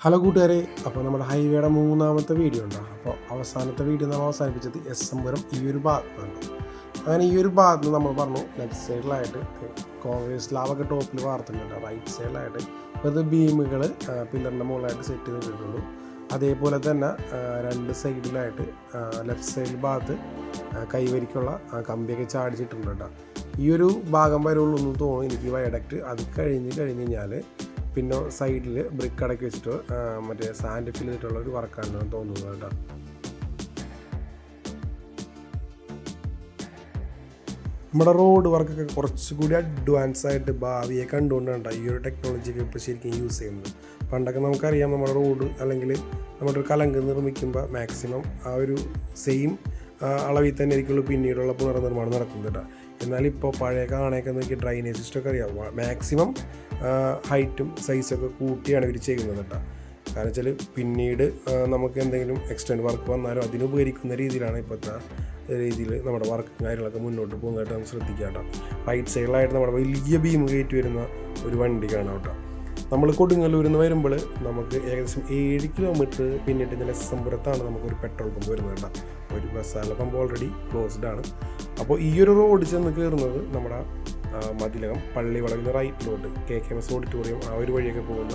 Hello കൂട്ടുകാരെ അപ്പോൾ നമ്മുടെ ഹൈവേയുടെ മൂന്നാമത്തെ വീഡിയോ ഉണ്ടാകും അപ്പോൾ അവസാനത്തെ വീഡിയോ നമ്മൾ അവസാനിപ്പിച്ചത് എസ് എം പുരം ഈ ഒരു ഭാഗത്താണ് അങ്ങനെ ഈ ഒരു ഭാഗത്ത് നമ്മൾ പറഞ്ഞു ലെഫ്റ്റ് സൈഡിലായിട്ട് കോൺഗ്രസ് ലാവൊക്കെ ടോപ്പിൽ വാർത്തുന്നുണ്ട് റൈറ്റ് സൈഡിലായിട്ട് ഇത് ബീമുകൾ പില്ലറിന്റെ മുകളിലായിട്ട് സെറ്റ് ചെയ്തിട്ടുള്ളൂ അതേപോലെ തന്നെ രണ്ട് സൈഡിലായിട്ട് ലെഫ്റ്റ് സൈഡിൽ ഭാഗത്ത് കൈവരിക്കുള്ള കമ്പിയൊക്കെ ചാടിച്ചിട്ടുണ്ട് കേട്ടോ. ഈ ഒരു ഭാഗം വരുള്ളൂ എന്ന് തോന്നുന്നു എനിക്ക് വയഡക്റ്റ് അത് കഴിഞ്ഞ് കഴിഞ്ഞ് കഴിഞ്ഞാൽ പിന്നെ സൈഡിൽ ബ്രിക്ക് അടക്കി വെച്ചിട്ട് മറ്റേ സാൻഡ് ഫിൽ ചെയ്തിട്ടുള്ള ഒരു വർക്കാണെന്ന് തോന്നുന്നത് കേട്ടോ. നമ്മുടെ റോഡ് വർക്കൊക്കെ കുറച്ചുകൂടി അഡ്വാൻസ് ആയിട്ട് ഭാവിയെ കണ്ടുകൊണ്ടാണ് ഈ ഒരു ടെക്നോളജിയൊക്കെ ഇപ്പോൾ ശരിക്കും യൂസ് ചെയ്യുന്നത്. പണ്ടൊക്കെ നമുക്കറിയാം നമ്മുടെ റോഡ് അല്ലെങ്കിൽ നമ്മുടെ ഒരു കലങ്ക് നിർമ്മിക്കുമ്പോൾ മാക്സിമം ആ ഒരു സെയിം അളവിൽ തന്നെ ആയിരിക്കുള്ളൂ പിന്നീടുള്ള പുനർനിർമ്മാണം നടക്കുന്നത് കേട്ടോ. എന്നാൽ ഇപ്പോൾ പഴയ കാണയൊക്കെ നോക്കി ഡ്രൈനേജ് സിസ്റ്റമൊക്കെ അറിയാം. മാക്സിമം ഹൈറ്റും സൈസൊക്കെ കൂട്ടിയാണ് ഇവർ ചെയ്യുന്നത് കേട്ടോ കാരണം വെച്ചാൽ പിന്നീട് നമുക്ക് എന്തെങ്കിലും എക്സ്റ്റൻഡ് വർക്ക് വന്നാലും അതിനുപകരിക്കുന്ന രീതിയിലാണ് ഇപ്പോഴത്തെ രീതിയിൽ നമ്മുടെ വർക്കും കാര്യങ്ങളൊക്കെ മുന്നോട്ട് പോകുന്നതായിട്ട് നമുക്ക് ശ്രദ്ധിക്കാം കേട്ടോ റൈറ്റ് സൈഡിലായിട്ട് നമ്മുടെ വലിയ ബീം കയറ്റി വരുന്ന ഒരു വണ്ടി കാണാം കേട്ടോ നമ്മൾ കൊടുങ്ങല്ലൂരിൽ നിന്ന് വരുമ്പോൾ നമുക്ക് ഏകദേശം ഏഴ് കിലോമീറ്റർ പിന്നിട്ട് ഇങ്ങനെ സംപുരത്താണ് നമുക്കൊരു പെട്രോൾ പമ്പ് വരുന്നത് കേട്ടോ ഒരു മസാല പമ്പ് ഓൾറെഡി ക്ലോസ്ഡ് ആണ്. അപ്പോൾ ഈ ഒരു റോഡ് ചെന്ന് കയറുന്നത് നമ്മുടെ മതിലകം പള്ളി വളവിന് റൈറ്റിലോട്ട് K K M S auditorium ആ ഒരു വഴിയൊക്കെ പോകുന്ന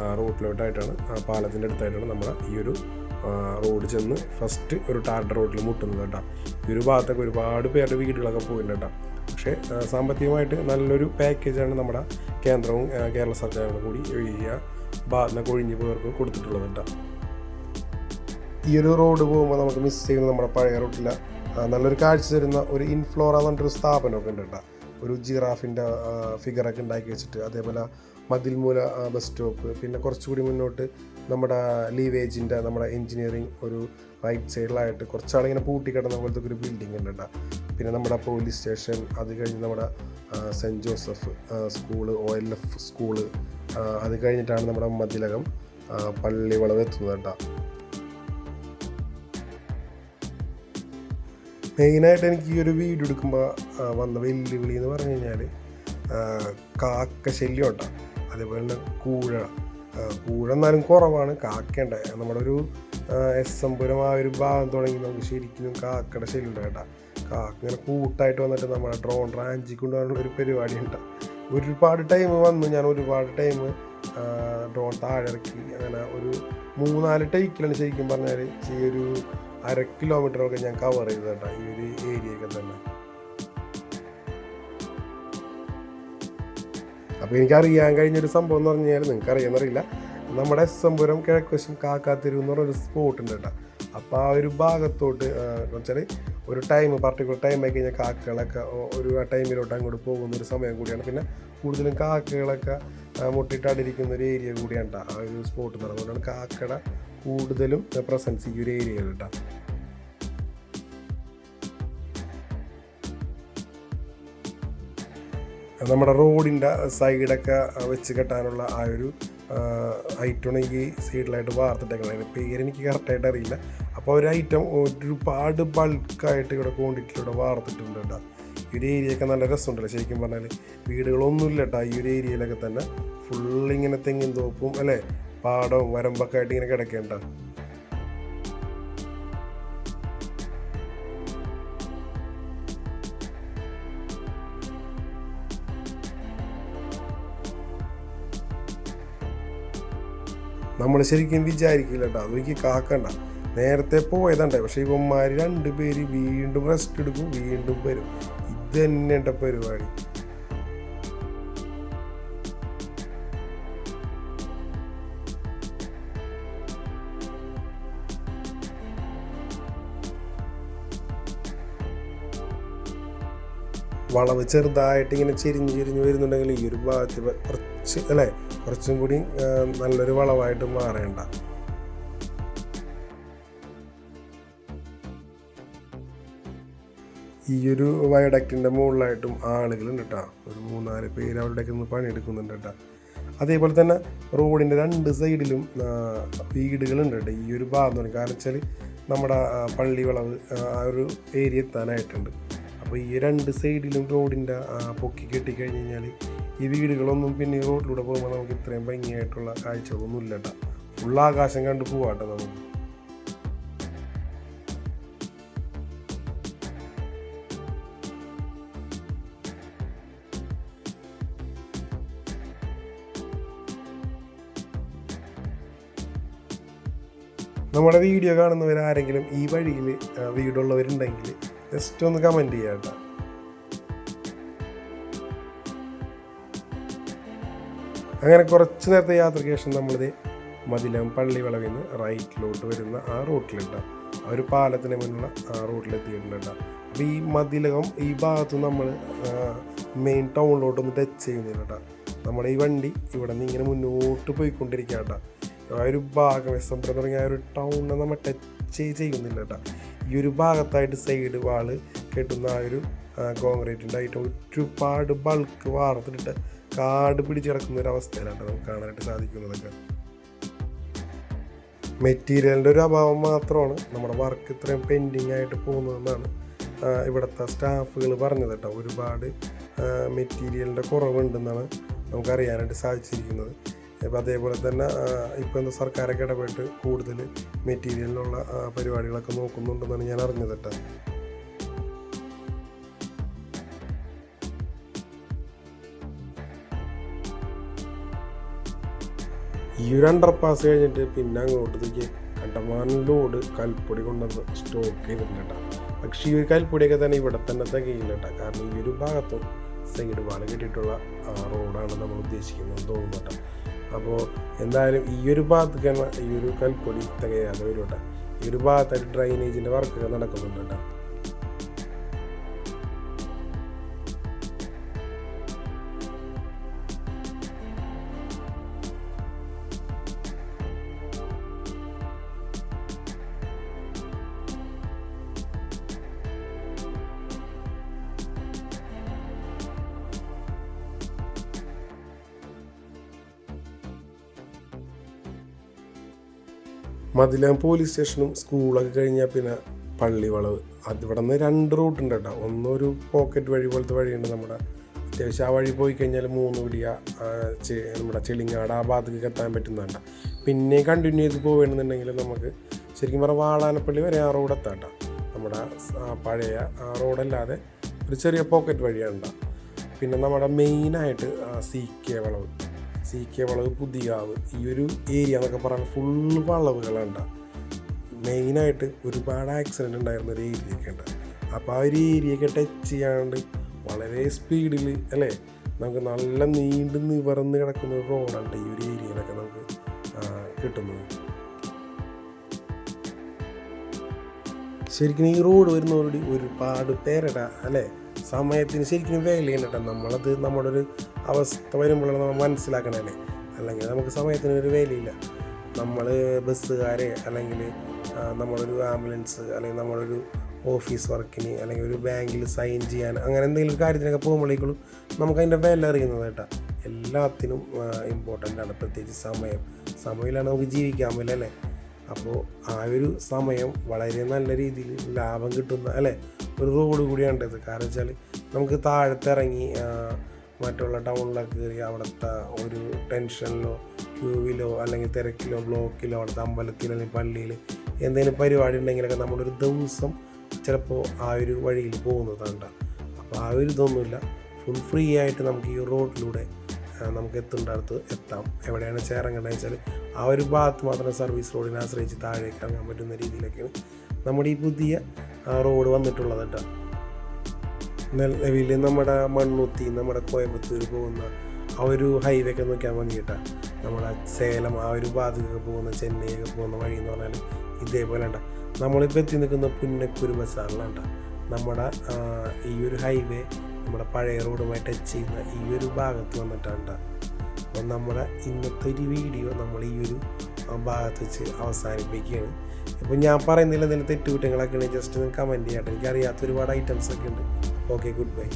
ആ, പാലത്തിന്റെ അടുത്തായിട്ടാണ് നമ്മുടെ ഈ ഒരു റോഡ് ചെന്ന് ഫസ്റ്റ് ഒരു ടാർഡ് റോഡിൽ മുട്ടുന്നത് കേട്ടോ. ഈ ഒരു ഭാഗത്തൊക്കെ ഒരുപാട് പേരുടെ വീടുകളൊക്കെ പോയിട്ടുണ്ട് കേട്ടോ. പക്ഷേ സാമ്പത്തികമായിട്ട് നല്ലൊരു പാക്കേജാണ് നമ്മുടെ കേന്ദ്രവും കേരള സർക്കാരും കൂടി ഈ ഭാഗത്തിനൊക്കെ ഒഴിഞ്ഞു പോയവർക്ക് കൊടുത്തിട്ടുള്ളത് കേട്ടോ. ഈ ഒരു റോഡ് പോകുമ്പോൾ നമുക്ക് മിസ് ചെയ്യുന്ന നമ്മുടെ പഴയ റൂട്ടിലെ നല്ലൊരു കാഴ്ച തരുന്ന ഒരു ഇൻഫ്ലോറ എന്ന് പറഞ്ഞിട്ടൊരു സ്ഥാപനമൊക്കെ ഉണ്ട് കേട്ടോ. ഒരു ജിറാഫിന്റെ ഫിഗറൊക്കെ ഉണ്ടാക്കി വെച്ചിട്ട് അതേപോലെ മതിൽമൂല ബസ് സ്റ്റോപ്പ് പിന്നെ കുറച്ചുകൂടി മുന്നോട്ട് നമ്മുടെ ലീവേജിന്റെ നമ്മുടെ എൻജിനീയറിങ് ഒരു റൈറ്റ് സൈഡിലായിട്ട് കുറച്ചാളിങ്ങനെ പൂട്ടിക്കിടന്ന പോലത്തെ ഒരു ബിൽഡിംഗ് ഉണ്ട് കേട്ടോ. പിന്നെ നമ്മുടെ പോലീസ് സ്റ്റേഷൻ അത് കഴിഞ്ഞ് നമ്മുടെ saint Joseph school O L F school അത് കഴിഞ്ഞിട്ടാണ് നമ്മുടെ മതിലകം പള്ളി വളവെത്തുന്നത് കേട്ടോ. മെയിനായിട്ട് എനിക്ക് ഈ ഒരു വീഡിയോ എടുക്കുമ്പോൾ വന്ന വെല്ലുവിളി എന്ന് പറഞ്ഞു കഴിഞ്ഞാൽ കാക്ക ശല്യം ഉണ്ടോ അതേപോലെ തന്നെ കൂഴ. കൂഴ എന്നാലും കുറവാണ്. കാക്കയുണ്ട്. നമ്മുടെ ഒരു എസ് എംപുരം ആ ഒരു ഭാഗം തുടങ്ങി നമുക്ക് ശരിക്കും കാക്കയുടെ ശല്യം ഉണ്ട് കേട്ടോ. കാക്ക ഇങ്ങനെ കൂട്ടായിട്ട് വന്നിട്ട് നമ്മുടെ ഡ്രോൺ റാഞ്ചി കൊണ്ടുപോകാനുള്ള ഒരു പരിപാടി ഉണ്ട്. ഒരുപാട് ടൈം വന്നു. ഞാൻ ഒരുപാട് ടൈം ഡ്രോൺ താഴെ ഇറക്കി. അങ്ങനെ ഒരു മൂന്നാൽ ടൈക്കിലാണ് ശരിക്കും പറഞ്ഞാൽ ഈ ഒരു അര കിലോമീറ്ററൊക്കെ ഞാൻ കവർ ചെയ്തത് കേട്ടോ ഈ ഒരു ഏരിയ ഒക്കെ തന്നെ. അപ്പോൾ എനിക്കറിയാൻ കഴിഞ്ഞ ഒരു സംഭവം എന്ന് പറഞ്ഞു കഴിഞ്ഞാൽ നിങ്ങൾക്ക് അറിയാമെന്നറിയില്ല നമ്മുടെ എസ് എം പുരം കിഴക്കുവശം കാക്കാത്തിരു എന്ന് പറഞ്ഞൊരു സ്പോട്ട് ഉണ്ട് കേട്ടോ. അപ്പോൾ ആ ഒരു ഭാഗത്തോട്ട് വെച്ചാൽ ഒരു ടൈം പർട്ടിക്കുലർ ടൈം ആയി കഴിഞ്ഞാൽ കാക്കകളൊക്കെ ഒരു ആ ടൈമിലോട്ട് അങ്ങോട്ട് പോകുന്ന ഒരു സമയം കൂടിയാണ്. പിന്നെ കൂടുതലും കാക്കകളൊക്കെ മുട്ടിട്ടാടിരിക്കുന്ന ഒരു ഏരിയ കൂടിയാണ് ആ ഒരു സ്പോട്ട് എന്ന് പറഞ്ഞുകൊണ്ടാണ് കാക്കട കൂടുതലും പ്രസൻസ് ഈ ഒരു ഏരിയയിൽ കേട്ടോ നമ്മുടെ റോഡിന്റെ സൈഡൊക്കെ വെച്ച് കെട്ടാനുള്ള ആ ഒരു ഐറ്റമാണ് ഈ സൈഡിലായിട്ട് വാർത്തിട്ടേക്കുന്നത് പേര് എനിക്ക് കറക്റ്റായിട്ട് അറിയില്ല. അപ്പോൾ ഒരു ഐറ്റം ഒരുപാട് ബൾക്കായിട്ട് ഇവിടെ ക്വാണ്ടിറ്റിയിലൂടെ വാർത്തിട്ടുണ്ട് കേട്ടോ ഈ ഒരു ഏരിയയൊക്കെ നല്ല രസമുണ്ടല്ലോ ശരിക്കും പറഞ്ഞാൽ വീടുകളൊന്നുമില്ല കേട്ടോ ഈ ഒരു ഏരിയയിലൊക്കെ തന്നെ. ഫുള്ളിങ്ങനെ തെങ്ങിൻ തോപ്പും അല്ലേ? പാടവും വരമ്പൊക്കെ ആയിട്ട് ഇങ്ങനെ കിടക്കേണ്ട നമ്മൾ ശരിക്കും വിചാരിക്കില്ല കേട്ടോ അതൊരിക്കൽ കാക്കണ്ട. നേരത്തെ പോയതണ്ടേ. പക്ഷെ ഇവന്മാർ രണ്ടുപേര് വീണ്ടും റെസ്റ്റ് എടുക്കും വീണ്ടും വരും. ഇത് തന്നെ പരിപാടി. വളവ് ചെറുതായിട്ട് ഇങ്ങനെ ചെരിഞ്ഞ് ചെരിഞ്ഞ് വരുന്നുണ്ടെങ്കിൽ ഈ ഒരു ഭാഗത്ത് കുറച്ച് അല്ലേ? കുറച്ചും കൂടി നല്ലൊരു വളവായിട്ട് മാറേണ്ട. ഈ ഒരു വയഡക്റ്റിന്റെ മുകളിലായിട്ടും ആളുകളുണ്ട് കേട്ടോ ഒരു മൂന്നാൽ പേര് അവരുടെയൊക്കെ നിന്ന് പണിയെടുക്കുന്നുണ്ട് കേട്ടോ അതേപോലെ തന്നെ റോഡിന്റെ രണ്ട് സൈഡിലും വീടുകളുണ്ട് കേട്ടോ ഈ ഒരു ഭാഗം കാരണം വെച്ചാൽ നമ്മുടെ പള്ളി വളവ് ആ ഒരു ഏരിയ എത്താനായിട്ടുണ്ട്. അപ്പോൾ ഈ രണ്ട് സൈഡിലും റോഡിന്റെ പൊക്കി കെട്ടിക്കഴിഞ്ഞ് കഴിഞ്ഞാൽ ഈ വീടുകളൊന്നും പിന്നെ ഈ റോഡിലൂടെ പോകുമ്പോൾ നമുക്ക് ഇത്രയും ഭംഗിയായിട്ടുള്ള കാഴ്ചകളൊന്നും ഇല്ല കേട്ടോ ഉള്ള ആകാശം കണ്ടു പോവാട്ടോ നമുക്ക്. നമ്മുടെ വീഡിയോ കാണുന്നവർ ആരെങ്കിലും ഈ വഴിയിൽ വീടുള്ളവരുണ്ടെങ്കിൽ ജസ്റ്റ് ഒന്ന് കമന്റ് ചെയ്യാം കേട്ടോ. അങ്ങനെ കുറച്ച് നേരത്തെ യാത്രയ്ക്ക് ശേഷം നമ്മളിത് മതിലം പള്ളി വളവിൽ നിന്ന് റൈറ്റിലോട്ട് വരുന്ന ആ റൂട്ടിലുണ്ട്. ആ ഒരു പാലത്തിന് മുന്നുള്ള ആ റൂട്ടിലെത്തിയിട്ടുണ്ട് കേട്ടോ. അപ്പോൾ ഈ മതിലകം ഈ ഭാഗത്ത് നമ്മൾ മെയിൻ ടൗണിലോട്ടൊന്ന് ടച്ച് ചെയ്യുന്നില്ല കേട്ടോ. നമ്മുടെ ഈ വണ്ടി ഇവിടെ നിന്ന് ഇങ്ങനെ മുന്നോട്ട് പോയിക്കൊണ്ടിരിക്കുക കേട്ടോ. ആ ഒരു ഭാഗം എസ് തുടങ്ങിയ ആ ഒരു ടൗണിനെ നമ്മൾ ടച്ച് ചെയ്യുന്നില്ല കേട്ടോ. ഈ ഒരു ഭാഗത്തായിട്ട് സൈഡ് വാൾ കെട്ടുന്ന ആ ഒരു കോൺക്രീറ്റിന്റെ ആയിട്ട് ഒരുപാട് ബൾക്ക് വാർത്തിട്ട് കാട് പിടിച്ച് കിടക്കുന്ന ഒരു അവസ്ഥയിലാണ് നമുക്ക് കാണാനായിട്ട് സാധിക്കുന്നതൊക്കെ. മെറ്റീരിയലിന്റെ ഒരു അഭാവം മാത്രമാണ് നമ്മുടെ വർക്ക് ഇത്രയും പെൻഡിങ് ആയിട്ട് പോകുന്നതെന്നാണ് ഇവിടുത്തെ സ്റ്റാഫുകൾ പറഞ്ഞത് കേട്ടോ. ഒരുപാട് മെറ്റീരിയലിന്റെ കുറവുണ്ടെന്നാണ് നമുക്കറിയാനായിട്ട് സാധിച്ചിരിക്കുന്നത്. ഇപ്പം അതേപോലെ തന്നെ ഇപ്പം എന്താ സർക്കാരൊക്കെ ഇടപെട്ട് കൂടുതൽ മെറ്റീരിയലിനുള്ള പരിപാടികളൊക്കെ നോക്കുന്നുണ്ടെന്നാണ് ഞാൻ അറിഞ്ഞത് ഈ ഒരു അണ്ടർ പാസ് കഴിഞ്ഞിട്ട് പിന്നെ അങ്ങോട്ടത്തേക്ക് കണ്ടമാനം ലോഡ് കൽപ്പൊടി കൊണ്ടുവന്ന് സ്റ്റോക്ക് ചെയ്തിട്ടുണ്ട് പക്ഷേ ഈ ഒരു കൽപ്പൊടിയൊക്കെ തന്നെ ഇവിടെ തന്നെ തികയില്ല കാരണം ഈ ഒരു ഭാഗത്തും സൈഡ് പാട് കെട്ടിയിട്ടുള്ള റോഡാണ് നമ്മൾ ഉദ്ദേശിക്കുന്നത് തോന്നുന്നു കേട്ടോ. അപ്പോൾ എന്തായാലും ഈ ഒരു ഭാഗത്തേക്ക് ഈ ഒരു കൽപ്പൊടി തികയാതെ വരും കേട്ടോ. ഈ ഒരു ഭാഗത്തായിട്ട് ഡ്രൈനേജിന്റെ വർക്കൊക്കെ നടക്കുന്നുണ്ട് കേട്ടോ. മതിലകം പോലീസ് സ്റ്റേഷനും സ്കൂളൊക്കെ കഴിഞ്ഞാൽ പിന്നെ പള്ളി വളവ്. അതിവിടെ നിന്ന് രണ്ട് റൂട്ട് ഉണ്ട് കേട്ടോ. ഒന്നൊരു പോക്കറ്റ് വഴി പോലത്തെ വഴിയുണ്ട് നമ്മുടെ. അത്യാവശ്യം ആ വഴി പോയി കഴിഞ്ഞാൽ മൂന്ന് പിടിയ നമ്മുടെ ചെളിങ്ങാട് ആ ഭാഗത്തേക്ക് എത്താൻ പറ്റുന്നതാണ്. പിന്നെ കണ്ടിന്യൂ ചെയ്ത് പോവുകയാണെന്നുണ്ടെങ്കിൽ നമുക്ക് ശരിക്കും പറഞ്ഞാൽ വാളാനപ്പള്ളി വരെ ആ റോഡ് എത്താം നമ്മുടെ പഴയ ആ റോഡല്ലാതെ ഒരു ചെറിയ പോക്കറ്റ് വഴിയാണ് ട്ടോ. പിന്നെ നമ്മുടെ മെയിനായിട്ട് സി കെ വളവ്. സി കെ വളവ് പുതിയാവ് ഈ ഒരു ഏരിയ എന്നൊക്കെ പറഞ്ഞാൽ ഫുള്ള് വളവുകളുണ്ട് മെയിനായിട്ട് ഒരുപാട് ആക്സിഡന്റ് ഉണ്ടായിരുന്ന ഒരു ഏരിയ ഒക്കെ ഉണ്ട്. അപ്പോൾ ആ ഒരു ഏരിയയൊക്കെ ടച്ച് ചെയ്യാണ്ട് വളരെ സ്പീഡിൽ അല്ലേ? നമുക്ക് നല്ല നീണ്ട് നിവർന്ന് കിടക്കുന്ന ഒരു റോഡുണ്ട് ഈ ഒരു ഏരിയയിലൊക്കെ നമുക്ക് കിട്ടുന്നത്. ശരിക്കും ഈ റോഡ് വരുന്നവരോട് ഒരുപാട് പേരട അല്ലേ? സമയത്തിന് ശരിക്കും വേല കേട്ടോ. നമ്മളത് നമ്മുടെ ഒരു അവസ്ഥ വരുമ്പോഴാണ് നമ്മൾ മനസ്സിലാക്കണേ അല്ലെങ്കിൽ നമുക്ക് സമയത്തിന് ഒരു വേലയില്ല നമ്മൾ ബസ്സുകാരെ അല്ലെങ്കിൽ നമ്മളൊരു ആംബുലൻസ് അല്ലെങ്കിൽ നമ്മളൊരു ഓഫീസ് വർക്കിന് അല്ലെങ്കിൽ ഒരു ബാങ്കിൽ സൈൻ ചെയ്യാൻ അങ്ങനെ എന്തെങ്കിലും കാര്യത്തിനൊക്കെ പോകുമ്പോഴേക്കുള്ളൂ നമുക്ക് അതിന്റെ വില അറിയുന്നത് കേട്ടോ. എല്ലാത്തിനും ഇമ്പോർട്ടന്റ് ആണ്. പ്രത്യേകിച്ച് സമയം. സമയമില്ലാണ്ട് നമുക്ക് ജീവിക്കാൻ പറ്റില്ല അല്ലേ? അപ്പോൾ ആ ഒരു സമയം വളരെ നല്ല രീതിയിൽ ലാഭം കിട്ടുന്ന അല്ലേ? ഒരു റോഡ് കൂടിയാണ് ഇത്. കാരണം വെച്ചാൽ നമുക്ക് താഴത്തിറങ്ങി മറ്റുള്ള ടൗണിലൊക്കെ കയറി അവിടുത്തെ ഒരു ടെൻഷനിലോ ക്യൂവിലോ അല്ലെങ്കിൽ തിരക്കിലോ ബ്ലോക്കിലോ അവിടുത്തെ അമ്പലത്തിലോ അല്ലെങ്കിൽ പള്ളിയിൽ എന്തെങ്കിലും പരിപാടി ഉണ്ടെങ്കിലൊക്കെ നമ്മളൊരു ദിവസം ചിലപ്പോൾ ആ ഒരു വഴിയിൽ പോകുന്നതാണ് അപ്പോൾ ആ ഒരു ഇതൊന്നുമില്ല. ഫുൾ ഫ്രീ ആയിട്ട് നമുക്ക് ഈ റോഡിലൂടെ നമുക്ക് എത്തേണ്ട അടുത്ത് എത്താം. എവിടെയാണ് ചേരങ്ങേണ്ടതെന്ന് വെച്ചാൽ ആ ഒരു ഭാഗത്ത് മാത്രം സർവീസ് റോഡിനെ ആശ്രയിച്ച് താഴേക്ക് ഇറങ്ങാൻ പറ്റുന്ന രീതിയിലൊക്കെയാണ് നമ്മുടെ ഈ പുതിയ റോഡ് വന്നിട്ടുള്ളത് കേട്ടോ. നിലവിൽ നമ്മുടെ മണ്ണുത്തി നമ്മുടെ കോയമ്പത്തൂർ പോകുന്ന ആ ഒരു ഹൈവേ ഒക്കെ നോക്കിയാൽ മതി കേട്ടോ. നമ്മുടെ സേലം ആ ഒരു ഭാഗത്തൊക്കെ പോകുന്ന ചെന്നൈ ഒക്കെ പോകുന്ന വഴി എന്ന് പറഞ്ഞാൽ ഇതേപോലെ ഉണ്ടാ നമ്മളിപ്പോൾ എത്തി നിൽക്കുന്ന പുന്നക്കുരു ബസ്സാണല്ലോ നമ്മുടെ ഈ ഒരു ഹൈവേ നമ്മുടെ പഴയ റോഡുമായി ടച്ച് ചെയ്യുന്ന ഈ ഒരു ഭാഗത്ത് വന്നിട്ടാണ് ട്ടാ. അപ്പം നമ്മുടെ ഇന്നത്തെ ഒരു വീഡിയോ നമ്മൾ ഈ ഒരു ഭാഗത്ത് വെച്ച് അവസാനിപ്പിക്കുകയാണ്. ഇപ്പം ഞാൻ പറയുന്നില്ല എന്തെങ്കിലും തെറ്റുകുറ്റങ്ങളൊക്കെ ഉണ്ടെങ്കിൽ ജസ്റ്റ് ഒന്ന് കമന്റ് ചെയ്യട്ടെ. എനിക്കറിയാത്ത ഒരുപാട് ഐറ്റംസ് ഒക്കെ ഉണ്ട്. Okay good bye